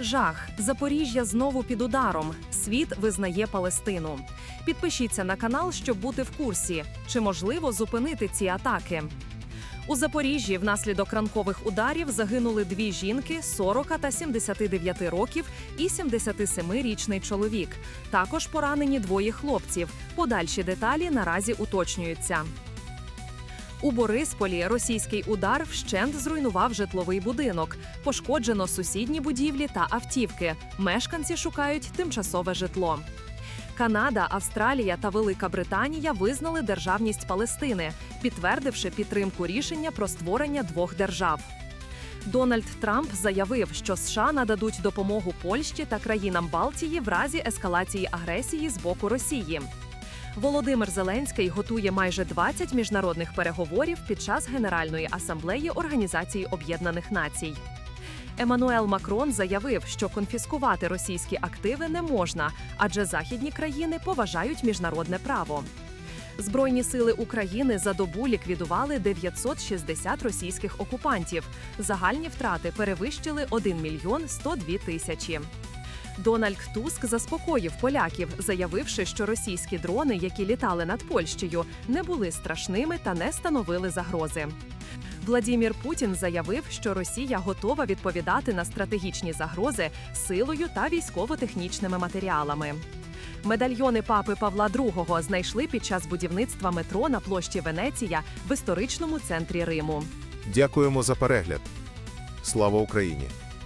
Жах. Запоріжжя знову під ударом. Світ визнає Палестину. Підпишіться на канал, щоб бути в курсі. Чи можливо зупинити ці атаки? У Запоріжжі внаслідок ранкових ударів загинули дві жінки 40 та 79 років і 77-річний чоловік. Також поранені двоє хлопців. Подальші деталі наразі уточнюються. У Борисполі російський удар вщент зруйнував житловий будинок. Пошкоджено сусідні будівлі та автівки. Мешканці шукають тимчасове житло. Канада, Австралія та Велика Британія визнали державність Палестини, підтвердивши підтримку рішення про створення двох держав. Дональд Трамп заявив, що США нададуть допомогу Польщі та країнам Балтії в разі ескалації агресії з боку Росії. Володимир Зеленський готує майже 20 міжнародних переговорів під час Генеральної асамблеї Організації Об'єднаних Націй. Еммануел Макрон заявив, що конфіскувати російські активи не можна, адже західні країни поважають міжнародне право. Збройні сили України за добу ліквідували 960 російських окупантів. Загальні втрати перевищили 1 мільйон 102 тисячі. Дональд Туск заспокоїв поляків, заявивши, що російські дрони, які літали над Польщею, не були страшними та не становили загрози. Владімір Путін заявив, що Росія готова відповідати на стратегічні загрози силою та військово-технічними матеріалами. Медальйони папи Павла II знайшли під час будівництва метро на площі Венеція в історичному центрі Риму. Дякуємо за перегляд. Слава Україні!